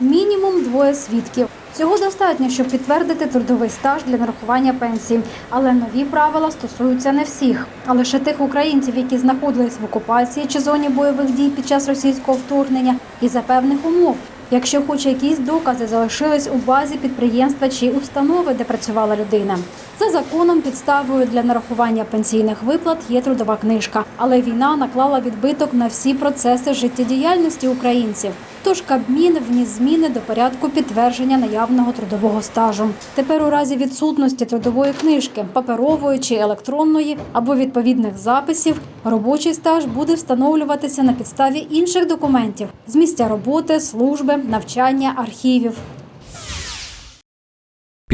Мінімум двоє свідків. Цього достатньо, щоб підтвердити трудовий стаж для нарахування пенсії. Але нові правила стосуються не всіх, а лише тих українців, які знаходились в окупації чи зоні бойових дій під час російського вторгнення, і за певних умов. Якщо хоч якісь докази залишились у базі підприємства чи установи, де працювала людина. За законом підставою для нарахування пенсійних виплат є трудова книжка, але війна наклала відбиток на всі процеси життєдіяльності українців. Тож Кабмін вніс зміни до порядку підтвердження наявного трудового стажу. Тепер у разі відсутності трудової книжки, паперової чи електронної або відповідних записів, робочий стаж буде встановлюватися на підставі інших документів з місця роботи, служби, навчання, архівів.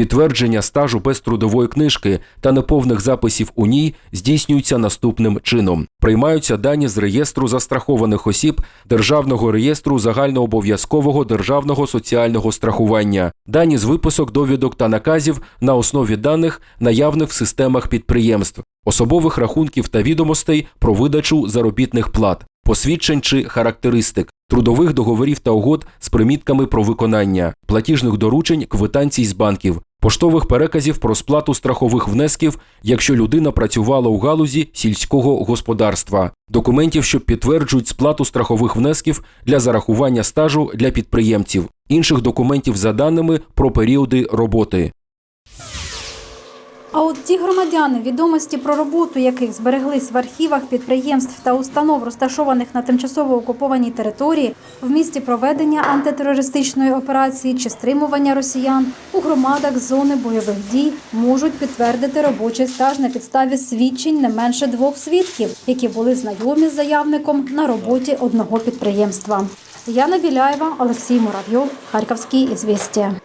Підтвердження стажу без трудової книжки та неповних записів у ній здійснюється наступним чином: приймаються дані з реєстру застрахованих осіб Державного реєстру загальнообов'язкового державного соціального страхування, дані з виписок, довідок та наказів на основі даних, наявних в системах підприємств, особових рахунків та відомостей про видачу заробітних плат, посвідчень чи характеристик, трудових договорів та угод з примітками про виконання, платіжних доручень, квитанцій з банків, поштових переказів про сплату страхових внесків, якщо людина працювала у галузі сільського господарства, документів, що підтверджують сплату страхових внесків для зарахування стажу для підприємців, інших документів за даними про періоди роботи. А от ті громадяни, відомості про роботу яких збереглись в архівах підприємств та установ, розташованих на тимчасово окупованій території, в місті проведення антитерористичної операції чи стримування росіян у громадах зони бойових дій можуть підтвердити робочий стаж на підставі свідчень не менше двох свідків, які були знайомі з заявником на роботі одного підприємства. Яна Біляєва, Олексій Муравйов, Харківські ізвістія.